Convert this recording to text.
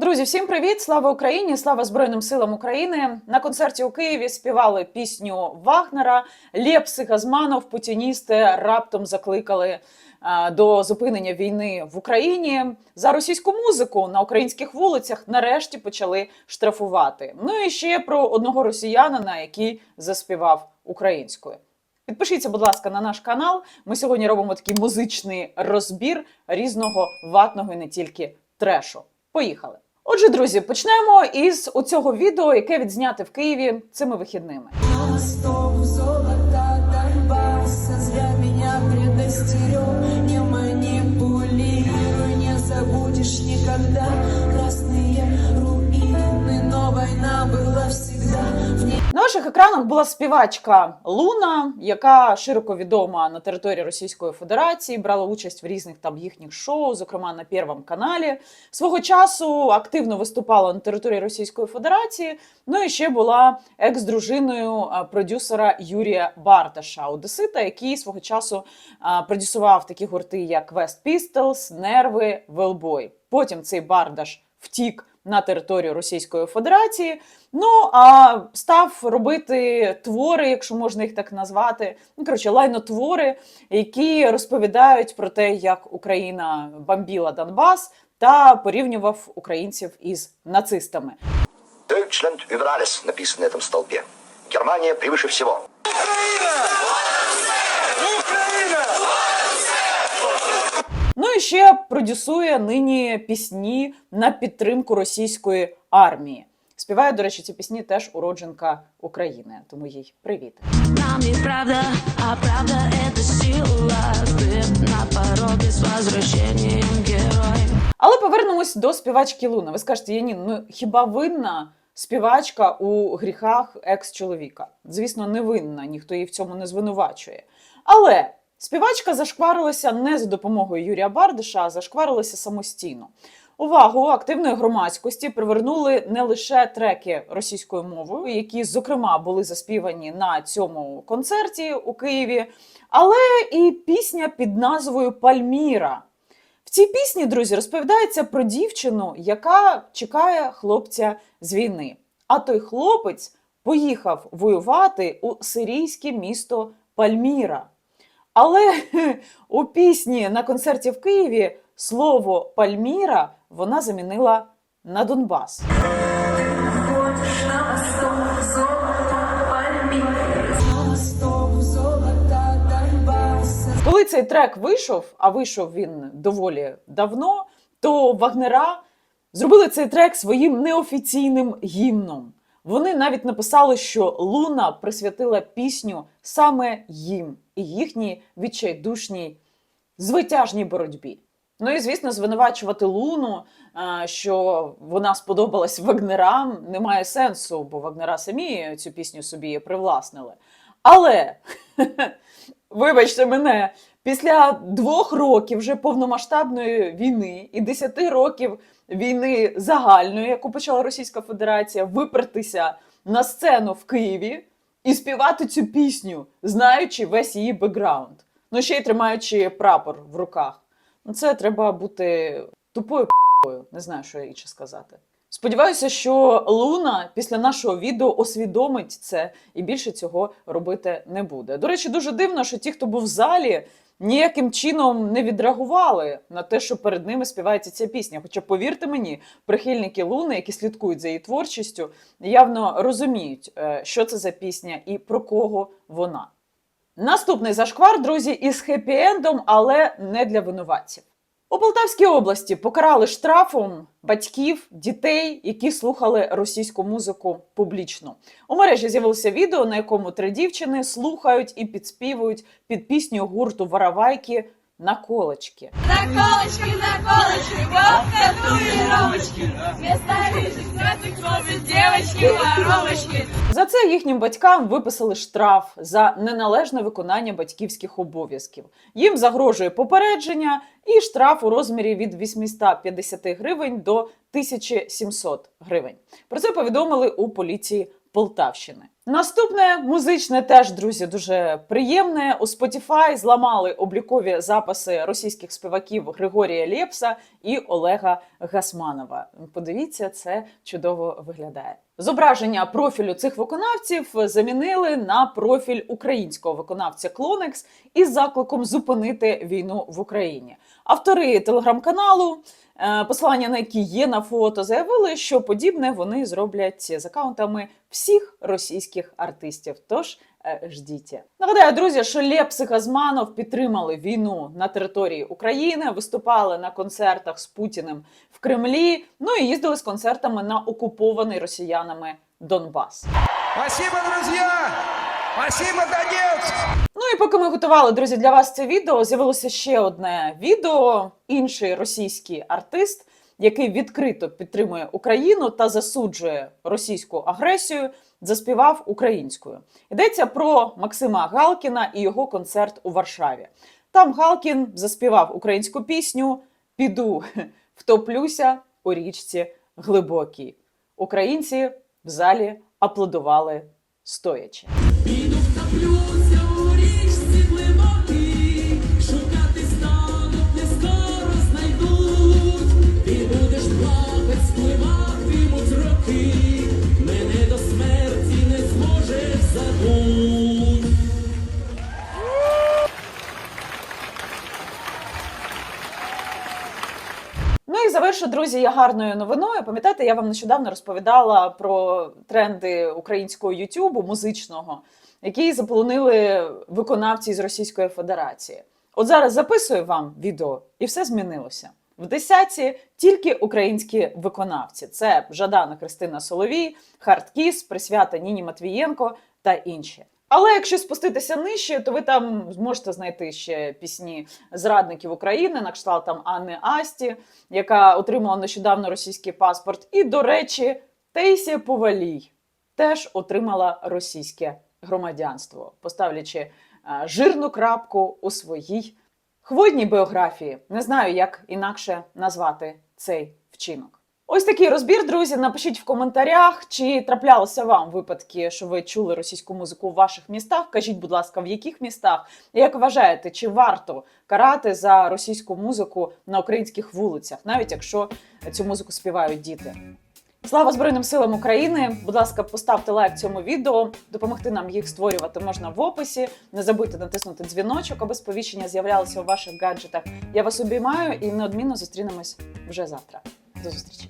Друзі, всім привіт! Слава Україні! Слава Збройним силам України! На концерті у Києві співали пісню Вагнера. Лєпси Газманов, путіністи раптом закликали е, до зупинення війни в Україні. За російську музику на українських вулицях нарешті почали штрафувати. Ну і ще про одного росіянина, який заспівав українською. Підпишіться, будь ласка, на наш канал. Ми сьогодні робимо такий музичний розбір різного ватного і не тільки трешу. Поїхали. Отже, друзі, почнемо із оцього відео, яке відзняти в Києві цими вихідними. В ней На ваших екранах була співачка Луна, яка широко відома на території Російської Федерації, брала участь в різних там їхніх шоу, зокрема на Первому каналі. Свого часу активно виступала на території Російської Федерації. Ну і ще була екс-дружиною продюсера Юрія Барташа, одесита, який свого часу продюсував такі гурти, як West Pistols, Нерви, Велбой. Потім цей Бардаш втік на територію Російської Федерації. Ну а став робити твори, якщо можна їх так назвати. Ну коротше, лайнотвори, які розповідають про те, як Україна бомбіла Донбас та порівнював українців із нацистами. Deutschland über alles написано на этом столбе. Германия превыше всего. Ну і ще продюсує нині пісні на підтримку російської армії. Співає, до речі, ці пісні теж уродженка України, тому їй привіт. Нам не правда, а правда это сила на пороге с возвращением героя Але повернемось до співачки Луна. Ви скажете, Янін, ну хіба винна співачка у гріхах екс-чоловіка? Звісно, не винна, ніхто її в цьому не звинувачує. Але співачка зашкварилася не за допомогою Юрія Бардиша, а зашкварилася самостійно. Увагу активної громадськості привернули не лише треки російською мовою, які, зокрема, були заспівані на цьому концерті у Києві, але і пісня під назвою Пальміра. В цій пісні, друзі, розповідається про дівчину, яка чекає хлопця з війни. А той хлопець поїхав воювати у сирійське місто Пальміра. Але у пісні на концерті в Києві слово Пальміра вона замінила на Донбас. Коли цей трек вийшов, а вийшов він доволі давно, то Вагнера зробили цей трек своїм неофіційним гімном. Вони навіть написали, що Луна присвятила пісню саме їм і їхній відчайдушній звитяжній боротьбі. Ну і звісно, звинувачувати Луну, що вона сподобалась Вагнерам, немає сенсу, бо Вагнера самі цю пісню собі привласнили. Але вибачте мене, після двох років вже повномасштабної війни і десяти років війни загальної, яку почала Російська Федерація, випертися на сцену в Києві і співати цю пісню, знаючи весь її бекграунд. Ну ще й тримаючи прапор в руках. Ну це треба бути тупою п***ою. Не знаю, що я інше сказати. Сподіваюся, що Луна після нашого відео освідомить це і більше цього робити не буде. До речі, дуже дивно, що ті, хто був в залі, ніяким чином не відреагували на те, що перед ними співається ця пісня. Хоча, повірте мені, прихильники Луни, які слідкують за її творчістю, явно розуміють, е, що це за пісня і про кого вона. Наступний зашквар, друзі, із хеппі-ендом, але не для винуватців. У Полтавській області покарали штрафом батьків дітей, які слухали російську музику публічно. У мережі з'явилося відео, на якому три дівчини слухають і підспівують під пісню гурту Воровайки на колочки. Наколочки, наколочки, татуировочки. Вместо рыжих девочки воровочки. За це їхнім батькам виписали штраф за неналежне виконання батьківських обов'язків. Їм загрожує попередження і штраф у розмірі від 850 гривень до 1700 гривень. Про це повідомили у поліції Полтавщини. Наступне музичне теж, друзі, дуже приємне. У Spotify зламали облікові записи російських співаків Григорія Лєпса і Олега Гасманова. Подивіться, це чудово виглядає. Зображення профілю цих виконавців замінили на профіль українського виконавця Клонекс із закликом зупинити війну в Україні. Автори телеграм-каналу, е, посилання на які є на фото, заявили, що подібне вони зроблять з акаунтами всіх російських артистів. Тож е, ждіть. Нагадаю, друзі, що Лепс і Газманов підтримали війну на території України, виступали на концертах з Путіним в Кремлі. Ну і їздили з концертами на окупований росіянами Донбас. Спасибо, друзья! Спасибо, Донецк! Ну і поки ми готували, друзі, для вас це відео, з'явилося ще одне відео. Інший російський артист, який відкрито підтримує Україну та засуджує російську агресію, заспівав українською. Йдеться про Максима Галкіна і його концерт у Варшаві. Там Галкін заспівав українську пісню Піду втоплюся у річці глибокій. Українці в залі аплодували стоячи. Втоплюся Завершу, друзі, я гарною новиною. Пам'ятаєте, я вам нещодавно розповідала про тренди українського Ютубу музичного, які заполонили виконавці з Російської Федерації. От зараз записую вам відео, і все змінилося. В десятці тільки українські виконавці: це Жадана Христина Соловій, Хардкіс, Присвята Ніні Матвієнко та інші. Але якщо спуститися нижче, то ви там зможете знайти ще пісні зрадників України, на кшталт там Анни Асті, яка отримала нещодавно російський паспорт. І, до речі, Тейсія Повалій теж отримала російське громадянство, поставлячи е, жирну крапку у своїй хвойній біографії. Не знаю, як інакше назвати цей вчинок. Ось такий розбір, друзі. Напишіть в коментарях, чи траплялися вам випадки, що ви чули російську музику в ваших містах. Кажіть, будь ласка, в яких містах? Як вважаєте, чи варто карати за російську музику на українських вулицях, навіть якщо цю музику співають діти? Слава Збройним силам України! Будь ласка, поставте лайк цьому відео. Допомогти нам їх створювати можна в описі. Не забудьте натиснути дзвіночок, аби сповіщення з'являлися у ваших гаджетах. Я вас обіймаю і неодмінно зустрінемось вже завтра. До зустрічі!